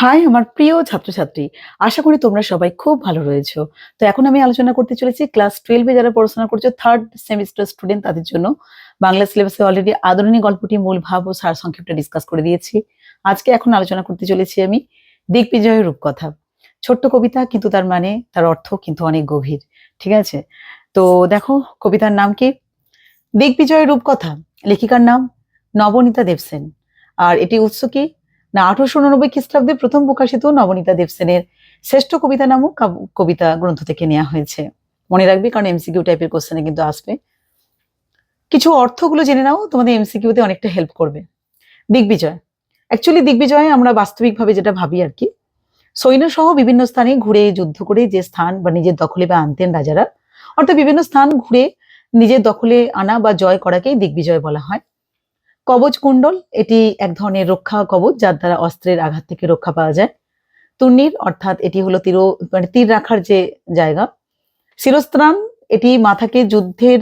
High, আমার প্রিয় ছাত্রছাত্রী, আশা করি তোমরা সবাই খুব ভালো রয়েছো। তো এখন আমি আলোচনা করতে চলেছি ক্লাস টুয়েলভে যারা পড়াশোনা করছ থার্ড সেমিস্টার স্টুডেন্ট তাদের জন্য। বাংলা সিলেবাসে অলরেডি আদরণী গল্পটি মূল ভাব ও সার সংক্ষেপটা ডিসকাস করে দিয়েছি। আজকে এখন আলোচনা করতে চলেছি আমি দিগ্বিজয়ের রূপকথা। ছোট্ট কবিতা, কিন্তু তার মানে তার অর্থ কিন্তু অনেক গভীর, ঠিক আছে? তো দেখো, কবিতার নাম কি? দিগ্বিজয়ের রূপকথা, লেখিকার নাম নবনীতা দেবসেন। আর এটি উৎস কি? না, আঠারোশো উননব্বই খ্রিস্টাব্দে প্রথম প্রকাশিত নবনীতা দেবসেনের শ্রেষ্ঠ কবিতা নামক কবিতা গ্রন্থ থেকে নেওয়া হয়েছে। মনে রাখবে, কারণ এমসিকিউ টাইপের কোশ্চেনে কিন্তু আসবে। কিছু অর্থগুলো জেনে নাও, তোমাদের এমসিকিউতে অনেকটা হেল্প করবে। দিগ্বিজয়। অ্যাকচুয়ালি দিগ্বিজয় আমরা বাস্তবিকভাবে যেটা ভাবি আর কি সৈন্য সহ বিভিন্ন স্থানে ঘুরে যুদ্ধ করে যে স্থান বা নিজের দখলে বা আনতেন রাজারা, অর্থাৎ বিভিন্ন স্থান ঘুরে নিজের দখলে আনা বা জয় করাকেই দিগ্বিজয় বলা হয়। কবচ কুণ্ডল, এটি এক ধরনের রক্ষা কবচ যার দ্বারা অস্ত্রের আঘাত থেকে রক্ষা পাওয়া যায়। তুর্নির, অর্থাৎ এটি হলো তীর মানে তীর রাখার যে জায়গা। শিরস্ত্রাণ, এটি মাথাকে যুদ্ধের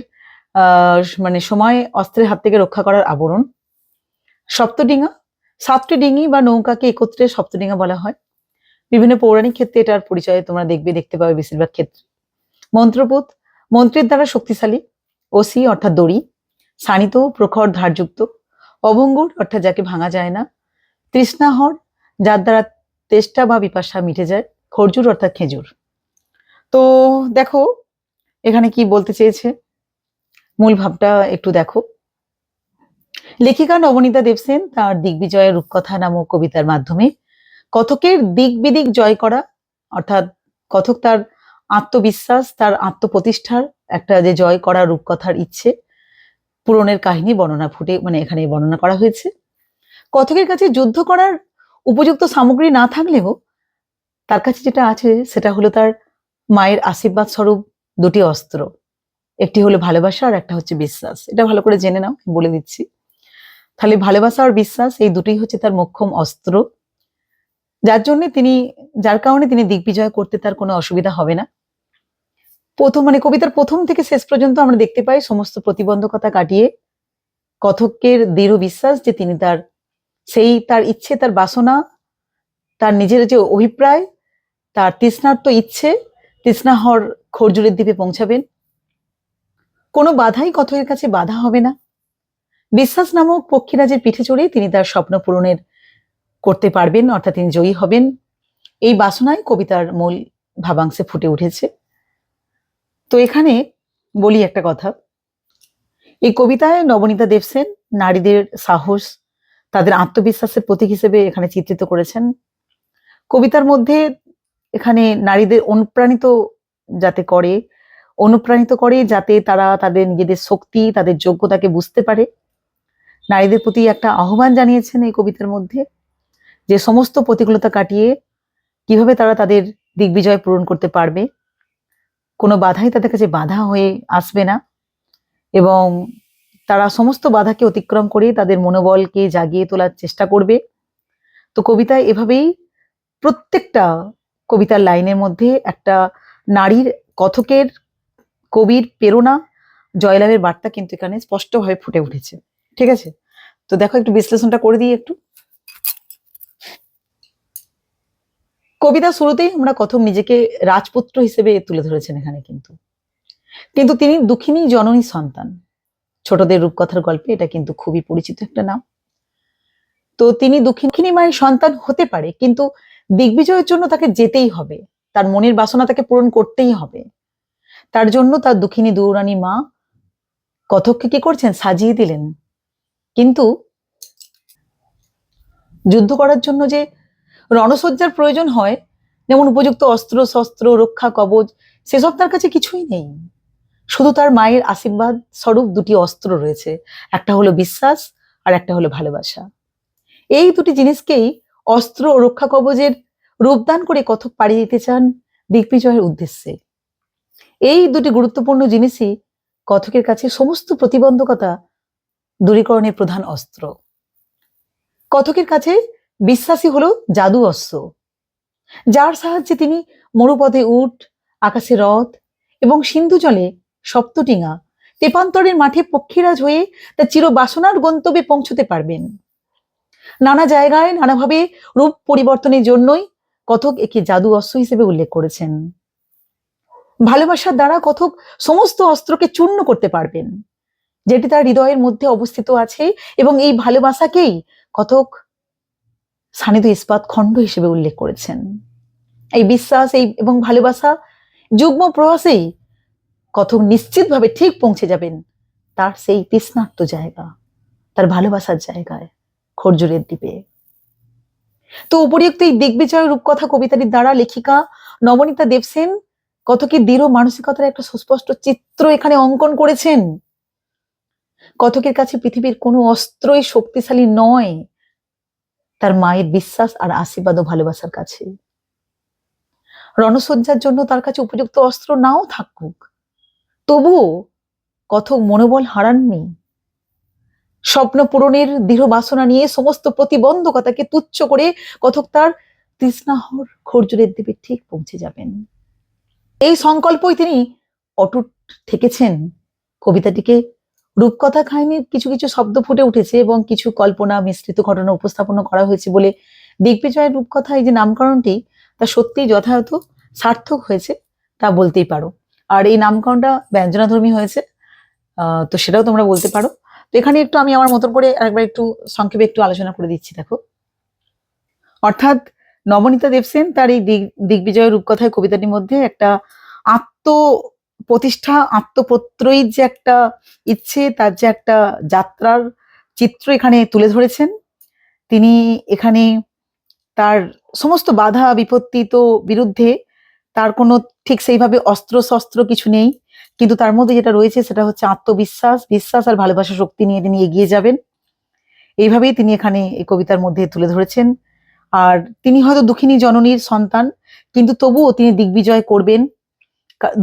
মানে সময় অস্ত্রের হাত থেকে রক্ষা করার আবরণ। সপ্তডিঙা সাতটি ডিঙি বা নৌকাকে একত্রে সপ্তডিঙা বলা হয়। বিভিন্ন পৌরাণিক ক্ষেত্রে এটার পরিচয় তোমরা দেখবে, দেখতে পাবে বেশিরভাগ ক্ষেত্রে। মন্ত্রপুত মন্ত্রের দ্বারা শক্তিশালী, ওসি অর্থাৎ দড়ি শানিত প্রখর, ধারযুক্ত। অভঙ্গুর, অর্থাৎ যাকে ভাঙা যায় না। তৃষ্ণাহর যার দ্বারা তেষ্টা বা বিপাশা মিটে যায়। খরজুর, অর্থাৎ খেজুর। তো দেখো, এখানে কি বলতে চেয়েছে? মূল ভাবটা একটু দেখো। লেখিকা নবনীতা দেবসেন তার দিগ্বিজয়ের রূপকথা নামক কবিতার মাধ্যমে কথকের দিক বিদিক জয় করা, অর্থাৎ কথক তার আত্মবিশ্বাস, তার আত্মপ্রতিষ্ঠার একটা যে জয় করা রূপকথার ইচ্ছে পূরণের কাহিনী বর্ণনা ফুটে মানে এখানে বর্ণনা করা হয়েছে। কথকের কাছে যুদ্ধ করার উপযুক্ত সামগ্রী না থাকলেও তার কাছে যেটা আছে, সেটা হলো তার মায়ের আশীর্বাদ স্বরূপ দুটি অস্ত্র। একটি হলো ভালোবাসা আর একটা হচ্ছে বিশ্বাস। এটা ভালো করে জেনে নাও বলে দিচ্ছি। তাহলে ভালোবাসা আর বিশ্বাস, এই দুটোই হচ্ছে তার মোক্ষম অস্ত্র। যার জন্য তিনি, যার কারণে তিনি দিগ্বিজয় করতে তার কোনো অসুবিধা হবে না। প্রথম মানে কবিতার প্রথম থেকে শেষ পর্যন্ত আমরা দেখতে পাই সমস্ত প্রতিবন্ধকতা কাটিয়ে কথকের দৃঢ় বিশ্বাস যে তিনি তার, সেই তার ইচ্ছে, তার বাসনা, তার নিজের যে অভিপ্রায়, তার তৃষ্ণার্ত ইচ্ছে, তৃষ্ণাহর খরজুরের দ্বীপে পৌঁছাবেন। কোনো বাধাই কথকের কাছে বাধা হবে না। বিশ্বাস নামক পক্ষীরাজের পিঠে চড়ে তিনি তার স্বপ্ন পূরণের করতে পারবেন, অর্থাৎ তিনি জয়ী হবেন। এই বাসনায় কবিতার মূল ভাবাংশে ফুটে উঠেছে। তো এখানে বলি একটা কথা। এই কবিতায় নবনীতা দেবসেন নারীদের সাহস, তাদের আত্মবিশ্বাসের প্রতীক হিসেবে এখানে চিত্রিত করেছেন। কবিতার মধ্যে এখানে নারীদের অনুপ্রাণিত যাতে করে, অনুপ্রাণিত করে যাতে তারা তাদের নিজেদের শক্তি, তাদের যোগ্যতাকে বুঝতে পারে। নারীদের প্রতি একটা আহ্বান জানিয়েছেন এই কবিতার মধ্যে যে সমস্ত প্রতিকূলতা কাটিয়ে কীভাবে তারা তাদের দিগ্বিজয় পূরণ করতে পারবে। কোনো বাধাই তাদের কাছে বাধা হয়ে আসবে না। এবং তারা সমস্ত বাধাকে অতিক্রম করে তাদের মনোবলকে জাগিয়ে তোলার চেষ্টা করবে। তো কবিতায় এভাবেই প্রত্যেকটা কবিতার লাইনের মধ্যে একটা নারীর কথকের কবির প্রেরণা, জয়লাভের বার্তা কিন্তু এখানে স্পষ্টভাবে ফুটে উঠেছে। ঠিক আছে? তো দেখো একটু বিশ্লেষণটা করে দিই একটু। কবিতা শুরুতেই আমরা কথক নিজেকে রাজপুত্র হিসেবে তুলে ধরেছেন এখানে কিন্তু। কিন্তু তিনি দুঃখিনী জননী সন্তান। ছোটদের রূপকথার গল্পে এটা কিন্তু খুবই পরিচিত একটা নাম। তো তিনি দুঃখিনী মায়ের সন্তান হতে পারে, কিন্তু দিগ্বিজয়ের জন্য তাকে যেতেই হবে। তার মনের বাসনা তাকে পূরণ করতেই হবে। তার জন্য তার দুঃখিনী দৌরানী মা কথককে কি করছেন? সাজিয়ে দিলেন। কিন্তু যুদ্ধ করার জন্য যে রণসজ্জার প্রয়োজন হয়, যেমন উপযুক্ত অস্ত্র, শস্ত্র, রক্ষা কবচ সেসব তার কাছে কিছুই নেই। শুধু তার মায়ের আশীর্বাদ স্বরূপ দুটি অস্ত্র রয়েছে, একটা হলো বিশ্বাস আর একটা হলো ভালোবাসা। এই দুটি জিনিসকেই অস্ত্র ও রক্ষা কবচের রূপদান করে কথক পাড়ি দিতে চান দিগ্বিজয়ের উদ্দেশ্যে। এই দুটি গুরুত্বপূর্ণ জিনিসই কথকের কাছে সমস্ত প্রতিবন্ধকতা দূরীকরণের প্রধান অস্ত্র। কথকের কাছে বিশ্বাসী হলো জাদু অস্ত্র। যার সাহায্যে তিনি মরুপথে উট, আকাশে রথ এবং সিন্ধু জলে সপ্তটিঙা তেপান্তরের মাঠে পক্ষীরাজ হয়ে তার চির বাসনার গন্তব্যে পৌঁছতে পারবেন। নানা জায়গায় নানাভাবে রূপ পরিবর্তনের জন্যই কথক একে জাদু অস্ত্র হিসেবে উল্লেখ করেছেন। ভালোবাসার দ্বারা কথক সমস্ত অস্ত্রকে চূর্ণ করতে পারবেন। যেটি তার হৃদয়ের মধ্যে অবস্থিত আছে এবং এই ভালোবাসাকেই কথক সানিদ ইস্পাত খণ্ড হিসেবে উল্লেখ করেছেন। এই বিশ্বাস, এই এবং ভালোবাসা যুগ্ম প্রয়াসেই কথক নিশ্চিতভাবে ঠিক পৌঁছে যাবেন তার সেই তৃষ্ণার্ত জায়গা, তার ভালোবাসার জায়গায়, খরজুরের দ্বীপে। তো উপরিউক্ত এই দিগ্বিজয় রূপকথা কবিতাটির দ্বারা লেখিকা নবনীতা দেবসেন কতকে দৃঢ় মানসিকতার একটা সুস্পষ্ট চিত্র এখানে অঙ্কন করেছেন। কথকের কাছে পৃথিবীর কোনো অস্ত্রই শক্তিশালী নয় তার মায়ের বিশ্বাস আর আশীর্বাদ ও ভালোবাসার কাছে। রণসজ্জার জন্য তার কাছে উপযুক্ত অস্ত্র নাও থাকুক। তবুও কথক মনোবল হারাননি। স্বপ্ন পূরণের দৃঢ় বাসনা নিয়ে সমস্ত প্রতিবন্ধকতাকে তুচ্ছ করে কথক তার তৃষ্ণাহর খরজুরের দ্বীপে ঠিক পৌঁছে যাবেন। এই সংকল্পই তিনি অটুট থেকেছেন। কবিতাটিকে রূপকথা কাহিনীর কিছু কিছু শব্দ ফুটে উঠেছে এবং কিছু কল্পনা, মিশ্রিত ঘটনা উপস্থাপন করা হয়েছে বলে দিগ্বিজয়ের রূপকথা, এই যে নামকরণটি, তা সত্যিই যথাযথ, সার্থক হয়েছে, তা বলতেই পারো। আর এই নামকরণটা ব্যঞ্জনাধর্মী হয়েছে তো সেটাও তোমরা বলতে পারো। তো এখানে একটু আমি আমার মতন করে একবার একটু সংক্ষেপে একটু আলোচনা করে দিচ্ছি, দেখো। অর্থাৎ নবনীতা দেবসেন তার এই দিগ দিগ্বিজয় রূপকথায় কবিতাটির মধ্যে একটা আত্ম প্রতিষ্ঠা আত্মপ্রত্যয়ীর যে একটা ইচ্ছে, তার যে একটা যাত্রার চিত্র এখানে তুলে ধরেছেন। তিনি এখানে তার সমস্ত বাধা বিপত্তি তো বিরুদ্ধে তার কোনো ঠিক সেইভাবে অস্ত্র শস্ত্র কিছু নেই। কিন্তু তার মধ্যে যেটা রয়েছে সেটা হচ্ছে আত্মবিশ্বাস, বিশ্বাস আর ভালোবাসা শক্তি নিয়ে তিনি এগিয়ে যাবেন। এইভাবেই তিনি এখানে এই কবিতার মধ্যে তুলে ধরেছেন। আর তিনি হয়তো দুঃখিনী জননীর সন্তান, কিন্তু তবুও তিনি দিগ্বিজয় করবেন।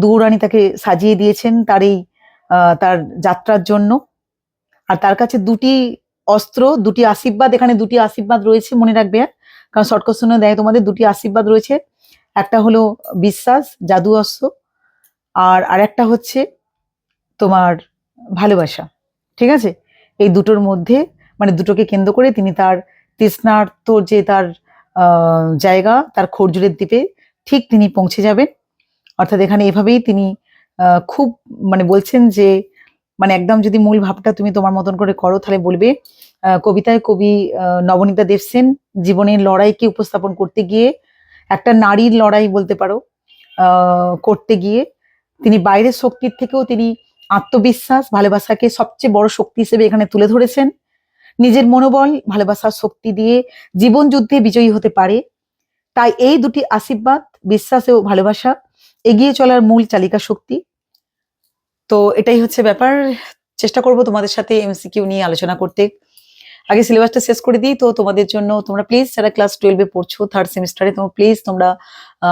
দৌড়ানি তাকে সাজিয়ে দিয়েছেন তার এই তার যাত্রার জন্য। আর তার কাছে দুটি অস্ত্র, দুটি আশীর্বাদ, এখানে দুটি আশীর্বাদ রয়েছে, মনে রাখবে হ্যাঁ? কারণ শর্ট কোশ্চেনে দেয় তোমাদের, দুটি আশীর্বাদ রয়েছে। একটা হলো বিশ্বাস, জাদু অস্ত্র, আর আরেকটা হচ্ছে তোমার ভালোবাসা, ঠিক আছে? এই দুটোর মধ্যে মানে দুটোকে কেন্দ্র করে তিনি তার তৃষ্ণার্ত যে তার জায়গা, তার খরজুরের দ্বীপে ঠিক তিনি পৌঁছে যাবেন। অর্থাৎ এখানে এভাবেই তিনি খুব মানে বলছেন যে মানে একদম যদি মূল ভাবটা তুমি তোমার মতন করে করো, তাহলে বলবে কবিতায় কবি নবনীতা দেবসেন জীবনের লড়াইকে উপস্থাপন করতে গিয়ে, একটা নারীর লড়াই বলতে পারো করতে গিয়ে, তিনি বাইরের শক্তির থেকেও তিনি আত্মবিশ্বাস, ভালোবাসাকে সবচেয়ে বড় শক্তি হিসেবে এখানে তুলে ধরেছেন। নিজের মনোবল, ভালোবাসার শক্তি দিয়ে জীবন যুদ্ধে বিজয়ী হতে পারে। তাই এই দুটি আশীর্বাদ, বিশ্বাস ও ভালোবাসা এগিয়ে চলার মূল চালিকা শক্তি। তো এটাই হচ্ছে ব্যাপার। চেষ্টা করব তোমাদের সাথে এমসিকিউ নিয়ে আলোচনা করতে। আগে সিলেবাসটা শেষ করে দিই। তো তোমাদের জন্য তোমরা প্লিজ যারা ক্লাস টুয়েলভে পড়ছো থার্ড সেমিস্টারে তোমরা প্লিজ তোমরা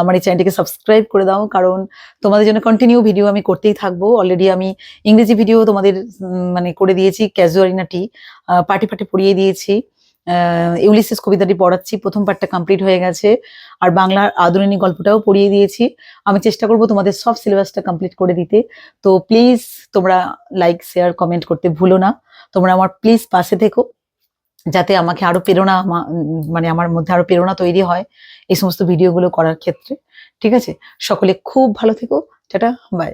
আমার এই চ্যানেলটিকে সাবস্ক্রাইব করে দাও। কারণ তোমাদের জন্য কন্টিনিউ ভিডিও আমি করতেই থাকব। অলরেডি আমি ইংরেজি ভিডিও তোমাদের মানে করে দিয়েছি ক্যাজুয়ালিনাটি পার্টি পার্টি পড়িয়ে দিয়েছি। ইউলিসিস কবিতাটি পড়াচ্ছি, প্রথম পার্টটা কমপ্লিট হয়ে গেছে। আর বাংলার আধুনিক গল্পটাও পড়িয়ে দিয়েছি। আমি চেষ্টা করব তোমাদের সব সিলেবাসটা কমপ্লিট করে দিতে। তো প্লিজ তোমরা লাইক শেয়ার কমেন্ট করতে ভুলো না। তোমরা আমার প্লিজ পাশে থেকো, যাতে আমাকে আরও প্রেরণা মানে আমার মধ্যে আরও প্রেরণা তৈরি হয় এই সমস্ত ভিডিওগুলো করার ক্ষেত্রে। ঠিক আছে? সকলে খুব ভালো থেকো। Tata bye